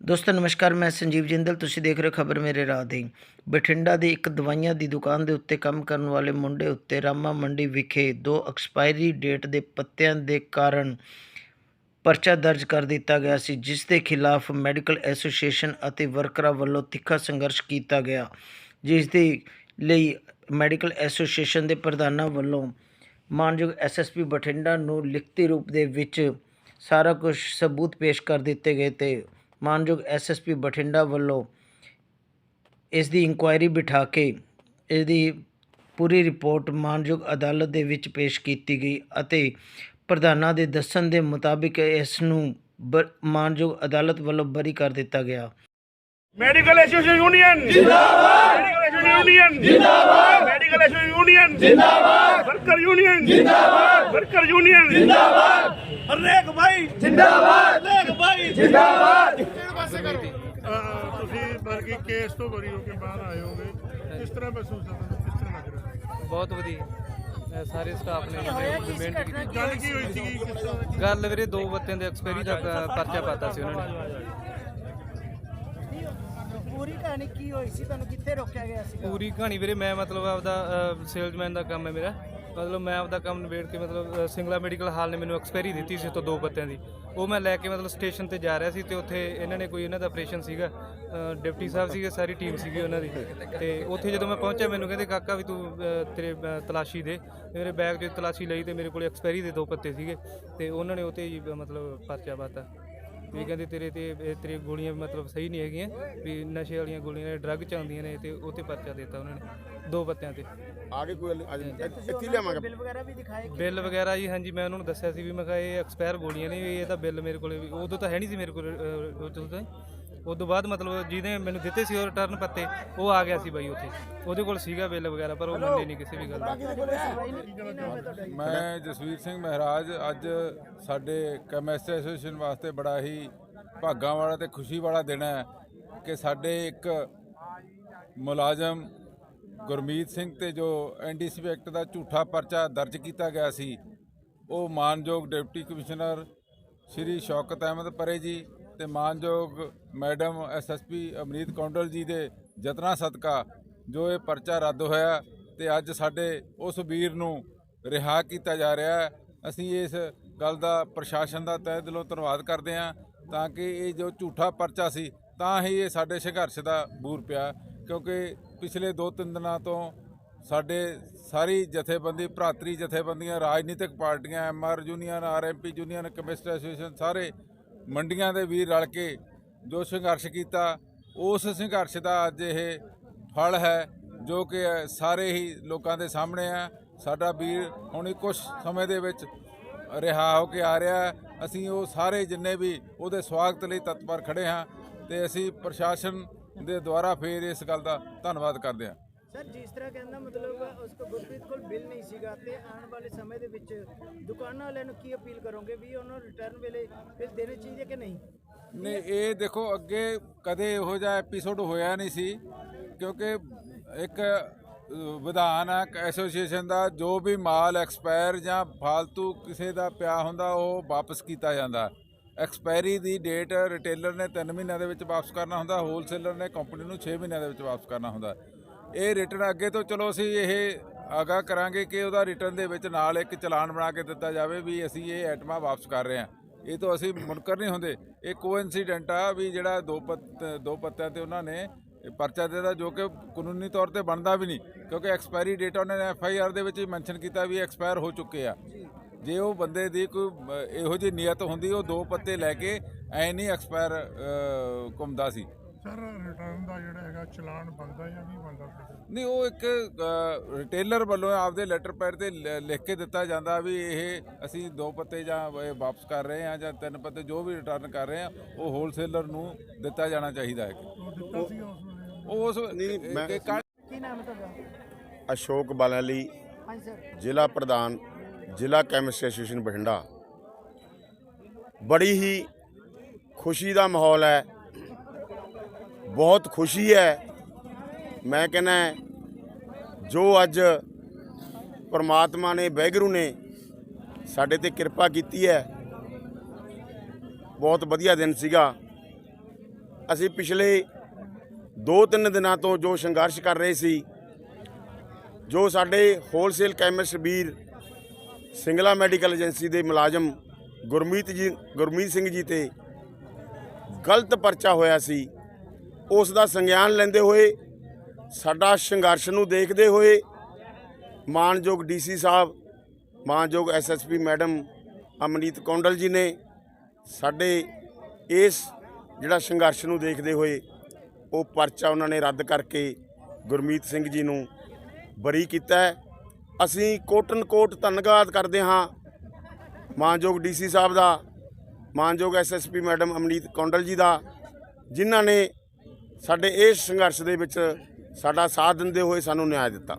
ਦੋਸਤੋ, ਨਮਸਕਾਰ, ਮੈਂ ਸੰਜੀਵ ਜਿੰਦਲ। ਤੁਸੀਂ ਦੇਖ ਰਹੇ ਹੋ ਖਬਰ ਮੇਰੇ ਰਾਹ ਦੀ। ਬਠਿੰਡਾ ਦੀ ਇੱਕ ਦਵਾਈਆਂ ਦੀ ਦੁਕਾਨ ਦੇ ਉੱਤੇ ਕੰਮ ਕਰਨ ਵਾਲੇ ਮੁੰਡੇ ਉੱਤੇ ਰਾਮਾ ਮੰਡੀ ਵਿਖੇ ਦੋ ਐਕਸਪਾਇਰੀ ਡੇਟ ਦੇ ਪੱਤਿਆਂ ਦੇ ਕਾਰਨ ਪਰਚਾ ਦਰਜ ਕਰ ਦਿੱਤਾ ਗਿਆ ਸੀ, ਜਿਸ ਦੇ ਖਿਲਾਫ ਮੈਡੀਕਲ ਐਸੋਸੀਏਸ਼ਨ ਅਤੇ ਵਰਕਰਾਂ ਵੱਲੋਂ ਤਿੱਖਾ ਸੰਘਰਸ਼ ਕੀਤਾ ਗਿਆ, ਜਿਸ ਦੇ ਲਈ ਮੈਡੀਕਲ ਐਸੋਸੀਏਸ਼ਨ ਦੇ ਪ੍ਰਧਾਨਾਂ ਵੱਲੋਂ ਮਾਨਯੋਗ ਐਸਐਸਪੀ ਬਠਿੰਡਾ ਨੂੰ ਲਿਖਤੀ ਰੂਪ ਦੇ ਵਿੱਚ ਸਾਰਾ ਕੁਝ ਸਬੂਤ ਪੇਸ਼ ਕਰ ਦਿੱਤੇ ਗਏ ਤੇ ਮਾਨਯੋਗ ਐਸਐਸਪੀ ਬਠਿੰਡਾ ਵੱਲੋਂ ਇਸ ਦੀ ਇਨਕੁਆਇਰੀ ਬਿਠਾ ਕੇ ਇਸ ਦੀ ਪੂਰੀ ਰਿਪੋਰਟ ਮਾਨਯੋਗ ਅਦਾਲਤ ਦੇ ਵਿੱਚ ਪੇਸ਼ ਕੀਤੀ ਗਈ ਅਤੇ ਪ੍ਰਧਾਨਾਂ ਦੇ ਦੱਸਣ ਦੇ ਮੁਤਾਬਿਕ ਇਸ ਨੂੰ ਮਾਨਯੋਗ ਅਦਾਲਤ ਵੱਲੋਂ ਬਰੀ ਕਰ ਦਿੱਤਾ ਗਿਆ। ਮੈਡੀਕਲ ਐਸੋਸੀਏਸ਼ਨ ਯੂਨੀਅਨ ਜਿੰਦਾਬਾਦ! ਮੈਡੀਕਲ ਐਸੋਸੀਏਸ਼ਨ ਯੂਨੀਅਨ ਜਿੰਦਾਬਾਦ! ਮੈਡੀਕਲ ਐਸੋਸੀਏਸ਼ਨ ਯੂਨੀਅਨ ਜਿੰਦਾਬਾਦ! ਵਰਕਰ ਯੂਨੀਅਨ ਜਿੰਦਾਬਾਦ! ਵਰਕਰ ਯੂਨੀਅਨ ਜਿੰਦਾਬਾਦ! ਹਰਨੇਕ ਭਾਈ ਜਿੰਦਾਬਾਦ! ਜਿੰਦਾਬਾਦ। ਅਹ ਤੁਸੀਂ ਵਰਗੀ ਕੇਸ ਤੋਂ ਬਰੀ ਹੋ ਕੇ ਬਾਹਰ ਆਏ ਹੋਗੇ। ਕਿਸ ਤਰ੍ਹਾਂ ਮਹਿਸੂਸ ਹੁੰਦਾ ਤੁਹਾਨੂੰ? ਕਿਸ ਤਰ੍ਹਾਂ ਲੱਗ ਰਿਹਾ? ਬਹੁਤ ਵਧੀਆ। ਅਹ ਸਾਰੇ ਸਟਾਫ ਨੇ ਮਤਲਬ ਮਿਹਨਤ ਕੀਤੀ। ਗੱਲ ਕੀ ਹੋਈ ਸੀਗੀ? ਕਿਸ ਤਰ੍ਹਾਂ ਦਾ ਗੱਲ ਵੀਰੇ ਦੋ ਬੱਤਿਆਂ ਦੇ ਐਕਸਪਾਇਰੀ ਦਾ ਪ- ਪਰਚਾ ਪਾਤਾ ਸੀ ਉਹਨਾਂ ਨੇ। ਪੂਰੀ ਕਹਾਣੀ ਕੀ ਹੋਈ ਸੀ? ਤੁਹਾਨੂੰ ਕਿੱਥੇ ਰੋਕਿਆ ਗਿਆ ਸੀ ਪੂਰੀ ਕਹਾਣੀ ਵੀਰੇ ਮੈਂ ਮਤਲਬ ਆਪਦਾ ਸੇਲਜ਼ਮੈਨ ਦਾ ਕੰਮ ਹੈ ਮੇਰਾ। ਮਤਲਬ ਮੈਂ ਆਪਦਾ ਕੰਮ ਨਿਬੇੜ ਕੇ ਮਤਲਬ ਸਿੰਗਲਾ ਮੈਡੀਕਲ ਹਾਲ ਨੇ ਮੈਨੂੰ ਐਕਸਪਾਇਰੀ ਦਿੱਤੀ ਸੀ ਤੋਂ ਦੋ ਪੱਤਿਆਂ ਦੀ। ਉਹ ਮੈਂ ਲੈ ਕੇ ਮਤਲਬ ਸਟੇਸ਼ਨ ਤੇ ਜਾ ਰਿਹਾ ਸੀ ਤੇ ਉੱਥੇ ਇਹਨਾਂ ਨੇ ਕੋਈ ਇਹਨਾਂ ਦਾ ਆਪਰੇਸ਼ਨ ਸੀਗਾ ਡਿਪਟੀ ਸਾਹਿਬ ਸੀਗੇ, ਸਾਰੀ ਟੀਮ ਸੀਗੀ ਉਹਨਾਂ ਦੀ। ਤੇ ਉੱਥੇ ਜਦੋਂ ਮੈਂ ਪਹੁੰਚਿਆ, ਮੈਨੂੰ ਕਹਿੰਦੇ, ਕਾਕਾ ਵੀ ਤੂੰ ਤੇਰੇ ਤਲਾਸ਼ੀ ਦੇ। ਮੇਰੇ ਬੈਗ 'ਚ ਤਲਾਸ਼ੀ ਲਈ ਤੇ ਮੇਰੇ ਕੋਲ ਐਕਸਪਾਇਰੀ ਦੇ ਦੋ ਪੱਤੇ ਸੀਗੇ। ਤੇ ਉਹਨਾਂ ਨੇ ਉੱਥੇ ਹੀ, ਮਤਲਬ ਪਰਚਾ ਪਾਤਾ। ਵੀ ਕਹਿੰਦੇ ਤੇਰੇ ਤੇ ਇਹ ਤੇਰੀ ਗੋਲੀਆਂ ਮਤਲਬ ਸਹੀ ਨਹੀਂ ਹੈਗੀਆਂ ਵੀ ਨਸ਼ੇ ਵਾਲੀਆਂ ਗੋਲੀਆਂ ਨੇ ਡਰੱਗ ਚ ਆਉਂਦੀਆਂ ਨੇ ਤੇ ਉਹ ਤੇ ਪਰਚਾ ਦਿੱਤਾ ਉਹਨਾਂ ਨੇ ਦੋ ਪੱਤਿਆਂ ਤੇ। ਆਗੇ ਕੋਈ ਅੱਜ ਇੱਥੇ ਲਿਆਵਾਂਗੇ। ਬਿੱਲ ਵਗੈਰਾ ਵੀ ਦਿਖਾਏ ਬਿੱਲ ਵਗੈਰਾ ਜੀ ਹਾਂਜੀ ਮੈਂ ਉਹਨਾਂ ਨੂੰ ਦੱਸਿਆ ਸੀ ਵੀ ਮੈਂ ਕਿਹਾ ਇਹ ਐਕਸਪਾਇਰ ਗੋਲੀਆਂ ਨੇ ਇਹ ਤਾਂ ਬਿੱਲ ਮੇਰੇ ਕੋਲੇ ਵੀ ਉਦੋਂ ਤਾਂ ਹੈ ਨਹੀਂ ਸੀ ਮੇਰੇ ਕੋਲ ਉਦੋਂ ਤਾਂ। ਉਦੋਂ ਬਾਅਦ ਮਤਲਬ ਜਿਹਨੇ ਮੈਨੂੰ ਦਿੱਤੇ ਸੀ ਉਹ ਰਿਟਰਨ ਪੱਤੇ ਉਹ ਆ ਗਿਆ ਸੀ ਬਾਈ ਉੱਥੇ। ਉਹਦੇ ਕੋਲ ਸੀਗਾ ਬਿੱਲ ਵਗੈਰਾ ਪਰ ਉਹ ਮੰਨੇ ਨਹੀਂ ਕਿਸੇ ਵੀ ਗੱਲ ਦਾ। ਮੈਂ ਜਸਵੀਰ ਸਿੰਘ ਮਹਾਰਾਜ ਅੱਜ ਸਾਡੇ ਕੈਮਿਸਟ ਐਸੋਸੀਏਸ਼ਨ ਵਾਸਤੇ ਬੜਾ ਹੀ ਭਾਗਾਂ ਵਾਲਾ ਤੇ ਖੁਸ਼ੀ ਵਾਲਾ ਦਿਨ ਹੈ ਕਿ ਸਾਡੇ ਇੱਕ ਮੁਲਾਜ਼ਮ ਗੁਰਮੀਤ ਸਿੰਘ ਤੇ ਜੋ ਐਨਡੀਸੀਪੀ ਐਕਟ ਦਾ ਝੂਠਾ ਪਰਚਾ ਦਰਜ ਕੀਤਾ ਗਿਆ ਸੀ ਉਹ ਮਾਨਯੋਗ ਡਿਪਟੀ ਕਮਿਸ਼ਨਰ ਸ਼੍ਰੀ ਸ਼ੌਕਤ ਅਹਿਮਦ ਪਰੇ ਜੀ ਤੇ ਮਾਨਯੋਗ ਮੈਡਮ ਐਸਐਸਪੀ ਅਮਰੀਤ ਕੌਂਡਲ ਜੀ ਦੇ ਯਤਨਾਂ ਸਦਕਾ ਜੋ ਇਹ ਪਰਚਾ ਰੱਦ ਹੋਇਆ ਤੇ ਅੱਜ ਸਾਡੇ ਉਸ ਵੀਰ ਨੂੰ ਰਿਹਾ ਕੀਤਾ ਜਾ ਰਿਹਾ ਹੈ, ਅਸੀਂ ਇਸ ਗੱਲ ਦਾ ਪ੍ਰਸ਼ਾਸਨ ਦਾ ਤਹਿ ਦਿਲੋਂ ਧੰਨਵਾਦ ਕਰਦੇ ਹਾਂ ਤਾਂ ਕਿ ਇਹ ਜੋ ਝੂਠਾ ਪਰਚਾ ਸੀ ਤਾਂ ਹੀ ਇਹ ਸਾਡੇ ਸੰਘਰਸ਼ ਦਾ ਬੂਰ ਪਿਆ, ਕਿਉਂਕਿ ਪਿਛਲੇ 2-3 ਦਿਨਾਂ ਤੋਂ ਸਾਡੇ ਸਾਰੀ ਜਥੇਬੰਦੀ, ਭਰਾਤਰੀ ਜਥੇਬੰਦੀਆਂ, ਰਾਜਨੀਤਿਕ ਪਾਰਟੀਆਂ MR union RMP union, chemist association ਸਾਰੇ ਮੰਡੀਆਂ ਦੇ ਵੀਰ ਰਲ ਕੇ ਜੋ ਸੰਘਰਸ਼ ਕੀਤਾ, ਉਸ ਸੰਘਰਸ਼ ਦਾ ਅੱਜ ਇਹ ਫਲ ਹੈ, ਜੋ ਕਿ ਸਾਰੇ ਹੀ ਲੋਕਾਂ ਦੇ ਸਾਹਮਣੇ ਆ। ਸਾਡਾ ਵੀਰ ਹੁਣ ਕੁਝ ਸਮੇਂ ਦੇ ਵਿੱਚ ਰਿਹਾ ਹੋ ਕੇ ਆ ਰਿਹਾ ਅਸੀਂ ਉਹ ਸਾਰੇ ਜਿੰਨੇ ਵੀ ਉਹਦੇ ਸਵਾਗਤ ਲਈ ਤਤਪਰ ਖੜੇ ਹਾਂ ਤੇ ਅਸੀਂ ਪ੍ਰਸ਼ਾਸਨ ਦੇ ਦੁਆਰਾ ਫੇਰ ਇਸ ਗੱਲ ਦਾ ਧੰਨਵਾਦ ਕਰਦੇ ਹਾਂ। ਸਰ, ਜਿਸ ਤਰ੍ਹਾਂ ਕਹਿੰਦਾ ਮਤਲਬ ਉਸ ਕੋ ਗੁਰਪ੍ਰੀਤ ਕੋਲ ਬਿੱਲ ਨਹੀਂ ਸੀਗਾ ਤੇ ਆਉਣ ਵਾਲੇ ਸਮੇਂ ਦੇ ਵਿੱਚ ਦੁਕਾਨਾਂ ਵਾਲਿਆਂ ਨੂੰ ਕੀ ਅਪੀਲ ਕਰੋਗੇ ਵੀ ਉਹਨਾਂ ਨੂੰ ਰਿਟਰਨ ਵੇਲੇ ਬਿੱਲ ਦੇਣੇ ਚਾਹੀਦੇ ਕਿ ਨਹੀਂ? ਨਹੀਂ, ਇਹ ਦੇਖੋ, ਅੱਗੇ ਕਦੇ ਇਹੋ ਜਿਹਾ ਐਪੀਸੋਡ ਹੋਇਆ ਨਹੀਂ ਸੀ, ਕਿਉਂਕਿ ਇੱਕ ਵਿਧਾਨ ਹੈ ਐਸੋਸੀਏਸ਼ਨ ਦਾ, ਜੋ ਵੀ ਮਾਲ ਐਕਸਪਾਇਰ ਜਾਂ ਫालतू ਕਿਸੇ ਦਾ ਪਿਆ ਹੁੰਦਾ, ਉਹ ਵਾਪਸ ਕੀਤਾ ਜਾਂਦਾ। ਐਕਸਪਾਇਰੀ ਦੀ ਡੇਟ ਰਿਟੇਲਰ ਨੇ 3 ਮਹੀਨਿਆਂ ਦੇ ਵਿੱਚ ਵਾਪਸ ਕਰਨਾ ਹੁੰਦਾ ਹੋਲਸੇਲਰ ਨੇ ਕੰਪਨੀ ਨੂੰ 6 ਮਹੀਨਿਆਂ ਦੇ ਵਿੱਚ ਵਾਪਸ ਕਰਨਾ ਹੁੰਦਾ। ਇਹ ਰਿਟਰਨ ਅੱਗੇ ਤੋਂ ਚਲੋ ਅਸੀਂ ਇਹ ਆਗਾਹ ਕਰਾਂਗੇ ਕਿ ਉਹਦਾ ਰਿਟਰਨ ਦੇ ਵਿੱਚ ਨਾਲ ਇੱਕ ਚਲਾਨ ਬਣਾ ਕੇ ਦਿੱਤਾ ਜਾਵੇ ਵੀ ਅਸੀਂ ਇਹ ਆਈਟਮਾਂ ਵਾਪਸ ਕਰ ਰਹੇ ਹਾਂ। ਇਹ ਤੋਂ ਅਸੀਂ ਮੁਨਕਰ ਨਹੀਂ ਹੁੰਦੇ। ਇਹ ਕੋਇਨਸੀਡੈਂਟ ਆ ਵੀ ਜਿਹੜਾ ਦੋ ਪੱਤ, ਦੋ ਪੱਤਿਆਂ ਤੇ ਉਹਨਾਂ ਨੇ ਪਰਚਾ ਦੇਦਾ ਜੋ ਕਿ ਕਾਨੂੰਨੀ ਤੌਰ ਤੇ ਬਣਦਾ ਵੀ ਨਹੀਂ, ਕਿਉਂਕਿ ਐਕਸਪਾਇਰੀ ਡੇਟ ਉਹਨਾਂ ਨੇ ਐਫ ਆਈ ਆਰ ਦੇ ਵਿੱਚ ਹੀ ਮੈਂਸ਼ਨ ਕੀਤਾ ਵੀ ਐਕਸਪਾਇਰ ਹੋ ਚੁੱਕੇ ਆ। ਜੇ ਉਹ ਬੰਦੇ ਦੀ ਕੋਈ ਇਹੋ ਜਿਹੀ ਨੀਅਤ ਹੁੰਦੀ, ਉਹ ਦੋ ਪੱਤੇ ਲੈ ਕੇ ਐ ਨਹੀਂ ਐਕਸਪਾਇਰ ਘੁੰਮਦਾ ਸੀ। ਸਰ ਰਿਟਰਨ ਦਾ ਜਿਹੜਾ ਹੈਗਾ ਚਲਾਨ ਬਣਦਾ ਜਾਂ ਨਹੀਂ ਬਣਦਾ ਨਹੀਂ ਉਹ ਇੱਕ ਰਿਟੇਲਰ ਵੱਲੋਂ ਆਪਦੇ ਲੈਟਰ ਪੈਡ ਤੇ ਲ- ਲਿਖ ਕੇ ਦਿੱਤਾ ਜਾਂਦਾ ਵੀ ਇਹ ਅਸੀਂ ਦੋ ਪੱਤੇ ਜਾਂ ਇਹ ਵਾਪਸ ਕਰ ਰਹੇ ਹਾਂ ਜਾਂ ਤਿੰਨ ਪੱਤੇ ਜੋ ਵੀ ਰਿਟਰਨ ਕਰ ਰਹੇ ਹਾਂ ਉਹ ਹੋਲਸੇਲਰ ਨੂੰ ਦਿੱਤਾ ਜਾਣਾ ਚਾਹੀਦਾ ਹੈ। ਉਹ ਦਿੱਤਾ ਸੀ ਉਸ ਵੇਲੇ? ਉਹ ਉਸ ਨਹੀਂ, ਮੈਂ- ਕਿ ਨਾਮ ਹੈ ਤੁਹਾਡਾ? ਅਸ਼ੋਕ ਬਾਲਾਲੀ ਹਾਂਜੀ ਸਰ। ਜ਼ਿਲ੍ਹਾ ਪ੍ਰਧਾਨ ਜ਼ਿਲ੍ਹਾ ਕੈਮਿਸਟ ਐਸੋਸੀਏਸ਼ਨ ਬਠਿੰਡਾ। ਬੜੀ ਹੀ ਖੁਸ਼ੀ ਦਾ ਮਾਹੌਲ ਹੈ ਬਹੁਤ ਖੁਸ਼ੀ ਹੈ। ਮੈਂ ਕਹਿੰਦਾ ਜੋ ਅੱਜ ਪਰਮਾਤਮਾ ਨੇ ਵੈਗਰੂ ਨੇ ਸਾਡੇ ਤੇ ਕਿਰਪਾ ਕੀਤੀ ਹੈ, ਬਹੁਤ ਵਧੀਆ ਦਿਨ ਸੀਗਾ। ਅਸੀਂ ਪਿਛਲੇ 2-3 ਦਿਨਾਂ ਤੋਂ ਜੋ ਸੰਘਰਸ਼ ਕਰ ਰਹੇ ਸੀ, ਜੋ ਸਾਡੇ ਹੋਲਸੇਲ ਕੈਮਿਸਟ ਵੀਰ ਸਿੰਗਲਾ ਮੈਡੀਕਲ ਏਜੰਸੀ ਦੇ ਮੁਲਾਜ਼ਮ ਗੁਰਮੀਤ ਜੀ, ਗੁਰਮੀਤ ਸਿੰਘ ਜੀ ਤੇ ਗਲਤ ਪਰਚਾ ਹੋਇਆ ਸੀ ਉਸ ਦਾ ਸੰਗਿਆਨ ਲੈਂਦੇ ਹੋਏ, ਸਾਡਾ ਸੰਘਰਸ਼ ਨੂੰ ਦੇਖਦੇ ਹੋਏ, ਮਾਨਯੋਗ ਡੀਸੀ ਸਾਹਿਬ, ਮਾਨਯੋਗ ਐਸਐਸਪੀ ਮੈਡਮ ਅਮਨੀਤ ਕੌਂਡਲ ਜੀ ਨੇ ਸਾਡੇ ਇਸ ਜਿਹੜਾ ਸੰਘਰਸ਼ ਨੂੰ ਦੇਖਦੇ ਹੋਏ, ਉਹ ਪਰਚਾ ਉਹਨਾਂ ਨੇ ਰੱਦ ਕਰਕੇ ਗੁਰਮੀਤ ਸਿੰਘ ਜੀ ਨੂੰ ਬਰੀ ਕੀਤਾ ਅਸੀਂ ਕੋਟਨ ਕੋਟ ਧੰਨਵਾਦ ਕਰਦੇ ਹਾਂ ਮਾਨਯੋਗ ਡੀਸੀ ਸਾਹਿਬ ਦਾ, ਮਾਨਯੋਗ ਐਸਐਸਪੀ ਮੈਡਮ ਅਮਨੀਤ ਕੌਂਡਲ ਜੀ ਦਾ, ਜਿਨ੍ਹਾਂ ਨੇ ਸਾਡੇ ਇਸ ਸੰਘਰਸ਼ ਦੇ ਵਿੱਚ ਸਾਡਾ ਸਾਥ ਦਿੰਦੇ ਹੋਏ ਸਾਨੂੰ ਨਿਆਂ ਦਿੱਤਾ।